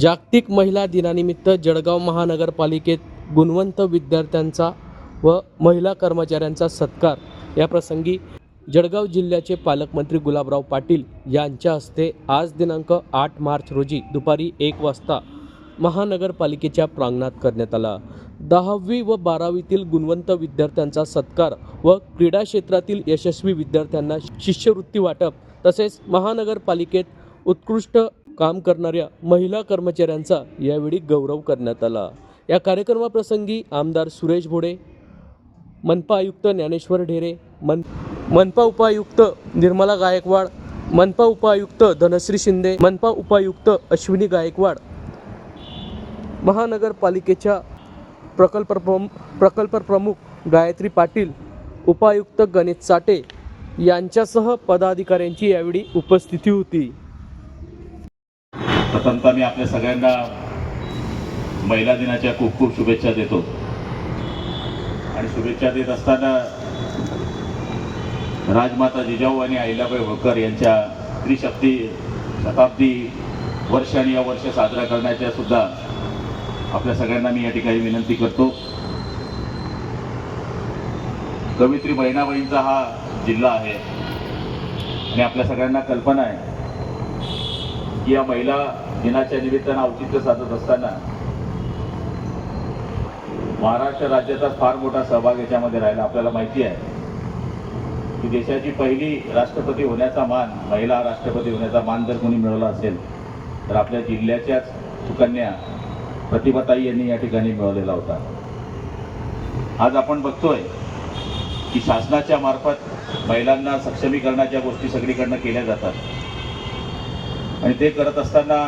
जागतिक महिला दिनानिमित्त जळगाव महानगरपालिकेत गुणवंत विद्यार्थ्यांचा व महिला कर्मचाऱ्यांचा सत्कार. या प्रसंगी जळगाव जिल्ह्याचे पालकमंत्री गुलाबराव पाटील यांच्या हस्ते आज दिनांक आठ मार्च रोजी दुपारी एक वाजता महानगरपालिकेच्या प्रांगणात करण्यात आला. दहावी व बारावीतील गुणवंत विद्यार्थ्यांचा सत्कार व क्रीडा क्षेत्रातील यशस्वी विद्यार्थ्यांना शिष्यवृत्ती वाटप तसेच महानगरपालिकेत उत्कृष्ट काम करणाऱ्या महिला कर्मचाऱ्यांचा यावेळी गौरव करण्यात आला. या कार्यक्रमाप्रसंगी आमदार सुरेश भोडे मनपा आयुक्त ज्ञानेश्वर ढेरे मन मनपा उपायुक्त निर्मला गायकवाड मनपा उपायुक्त धनश्री शिंदे मनपा उपायुक्त अश्विनी गायकवाड महानगरपालिकेच्या प्रकल्प प्रकल्प प्रमुख गायत्री पाटील उपायुक्त गणेश चाटे यांच्यासह पदाधिकाऱ्यांची यावेळी उपस्थिती होती. प्रथमतः मी आपल्या सगळ्यांना महिला दिनाच्या खूप खूप शुभेच्छा देतो. आणि शुभेच्छा देत असताना राजमाता जिजाऊ आणि अहिल्याबाई होळकर यांच्या त्रिशक्ती शताब्दी वर्ष आणि या वर्ष साजरा करण्याच्या सुद्धा आपल्या सगळ्यांना मी या ठिकाणी विनंती करतो. कवित्री बहिणाबाईंचा हा जिल्हा आहे आणि आपल्या सगळ्यांना कल्पना आहे की या महिला दिनाच्या निमित्तानं औचित्य साधत असताना महाराष्ट्र राज्याचा फार मोठा सहभाग याच्यामध्ये राहिला. आपल्याला माहिती आहे की देशाची पहिली राष्ट्रपती होण्याचा मान महिला राष्ट्रपती होण्याचा मान जर कोणी मिळवला असेल तर आपल्या जिल्ह्याच्याच सुकन्या प्रतिभाताई यांनी या ठिकाणी मिळवलेला होता. आज आपण बघतोय की शासनाच्या मार्फत महिलांना सक्षमीकरणाच्या गोष्टी सगळीकडनं केल्या जातात. आणि ते करत असताना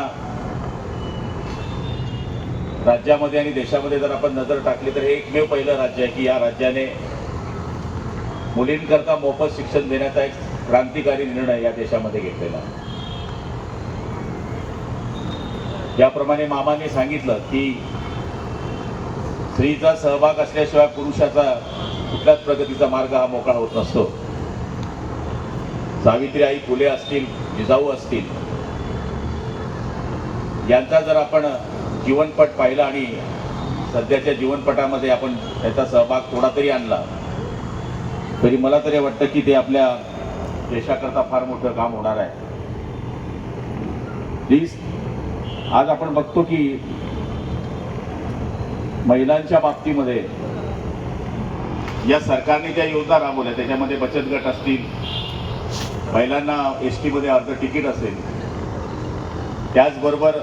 राज्यामध्ये आणि देशामध्ये जर आपण नजर टाकली तर हे एकमेव पहिलं राज्य आहे की या राज्याने मुलींकरता मोफत शिक्षण देण्याचा एक क्रांतिकारी निर्णय या देशामध्ये घेतलेला याप्रमाणे मामाने सांगितलं की स्त्रीचा सहभाग असल्याशिवाय पुरुषाचा कुठल्याच प्रगतीचा मार्ग हा मोकळा होत नसतो. सावित्री आई फुले असतील जिजाऊ असतील यांचा जर आपण जीवनपट पाहिला आणि सध्याच्या जीवनपटामध्ये आपण त्याचा सहभाग थोडा तरी आणला तरी मला तरी वाटतं की ते आपल्या देशाकरता फार मोठं काम होणार आहे. प्लीज आज आपण बघतो की महिलांच्या बाबतीमध्ये या सरकारने ज्या योजना राबवल्या त्याच्यामध्ये बचत गट असतील महिलांना एस टीमध्ये अर्ध तिकीट असेल त्याचबरोबर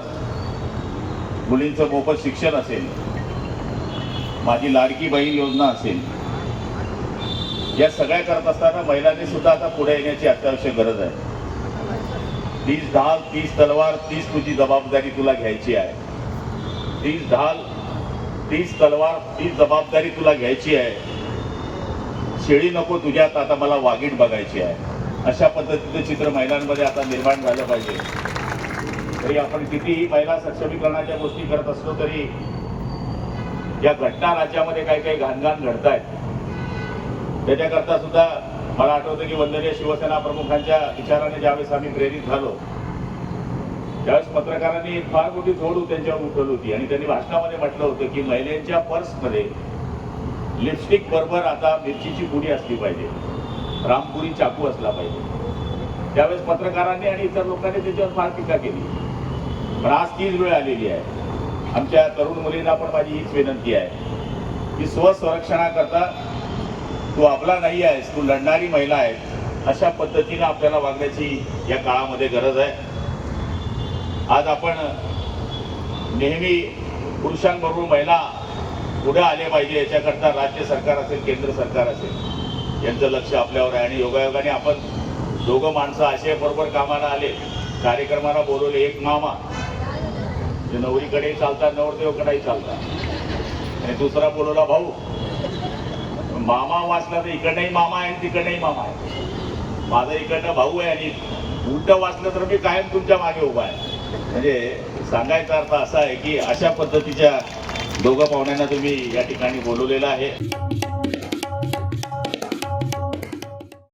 मुलींचं मोफत शिक्षण असेल माझी लाडकी बहीण योजना असेल या सगळ्या करत असताना महिलांनी सुद्धा आता पुढे येण्याची अत्यावश्यक गरज आहे. तीस ढाल तीस तलवार तीस तुझी जबाबदारी तुला घ्यायची आहे. तीस ढाल तीस तलवार तीस जबाबदारी तुला घ्यायची आहे. शेळी नको तुझ्यात आता मला वागीट बघायची आहे. अशा पद्धतीचं चित्र महिलांमध्ये आता निर्माण झालं पाहिजे. तरी आपण कितीही महिला सक्षमीकरणाच्या गोष्टी करत असलो तरी या घटना राज्यामध्ये काही काही घाणघाण घडत आहेत त्याच्याकरता सुद्धा मला आठवतं की वंदनीय शिवसेना प्रमुखांच्या विचाराने ज्यावेळेस आम्ही प्रेरित झालो त्यावेळेस पत्रकारांनी एक फार मोठी झोड त्यांच्यावर उठवली होती आणि त्यांनी भाषणामध्ये म्हटलं होतं की महिलांच्या पर्समध्ये लिपस्टिक बरोबर आता मिरचीची पुडी असली पाहिजे रामपुरी चाकू असला पाहिजे. त्यावेळेस पत्रकारांनी आणि इतर लोकांनी त्याच्यावर फार टीका केली. पण आज तीच वेळ आलेली आहे. आमच्या तरुण मुलींना पण माझी हीच विनंती आहे की स्वसंरक्षणाकरता तू आपला नाही आहेस तू लढणारी महिला आहेस अशा पद्धतीने आपल्याला वागण्याची या काळामध्ये गरज आहे. आज आपण नेहमी पुरुषांबरोबर महिला पुढे आले पाहिजे याच्याकरता राज्य सरकार असेल केंद्र सरकार असेल यांचं लक्ष आपल्यावर आहे. आणि योगायोगाने आपण दोघं माणसं असे बरोबर कामाला आले कार्यक्रमाला बोलवले एक मामा जे नवरीकडेही चालतात नवरदेवकडेही चालतात. आणि दुसरा बोलवला भाऊ मामा वाचला तर इकडनंही मामा आहे आणि तिकडनंही मामा आहे. माझा इकडनं भाऊ आहे आणि उलट वाचलं तर मी कायम तुमच्या मागे उभा आहे. म्हणजे सांगायचा अर्थ असा आहे की अशा पद्धतीच्या दोघं पाहुण्यांना तुम्ही या ठिकाणी बोलवलेलं आहे.